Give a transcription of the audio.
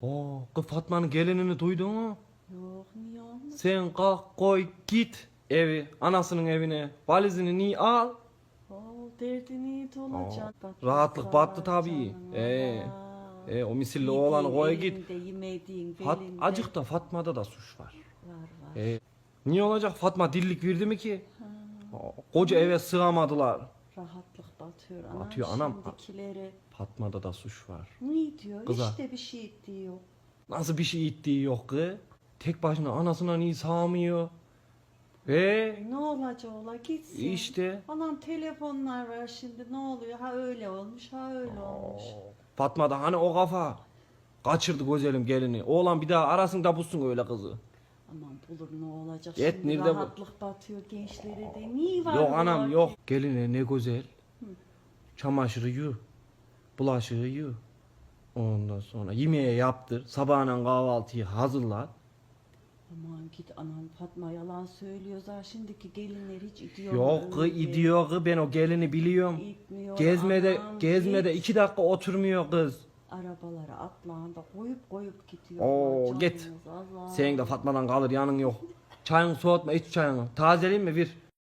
Oo, kız Fatma'nın gelinini duydun mu? Yok niye olmuş? Sen kalk koy git evi, anasının evine. Valizini niye al? Oo, derdin iyi olacak. Bak, rahatlık battı tabii. canım, Ee. E, o misilli Yediğin oğlanı koy git. elinde, yemediğin Fat, belinde. acık da Fatma'da da suç var. Var var. E, niye olacak? Fatma dillik verdi mi ki? Koca eve sığamadılar. Batıyor. Anam Batıyor, anam. Şimdikileri. Fatma'da da suç var. Ne diyor? Kıza. İşte bir şey diyor. Nasıl bir şey ittiği yok ki? Tek başına anasına niye sağmıyor? Ve Ne olacak ola gitsin. işte Anam telefonlar var şimdi ne oluyor? Ha öyle olmuş ha öyle olmuş. Fatma da hani o kafa kaçırdı güzelim gelini. Oğlan bir daha arasın da bulsun öyle kızı. Aman bulur ne olacak Et şimdi nerede bu? rahatlık batıyor gençlere de. Niye var Yok anam yok. Geline ne güzel. Çamaşırı yu. Bulaşığı yu. Ondan sonra yemeği yaptır. Sabahına kahvaltıyı hazırla. Aman git anam Fatma yalan söylüyor zaten şimdiki gelinler hiç gidiyor. Yok kız gidiyor kız ben o gelini biliyorum. Gitmiyor. Gezmede anam, gezmede git. iki dakika oturmuyor kız. Arabalara atlağında koyup koyup gidiyor. Oo, git. Allah. Sen de Fatma'dan kalır yanın yok. Çayını soğutma iç çayını. Tazeleyeyim mi bir?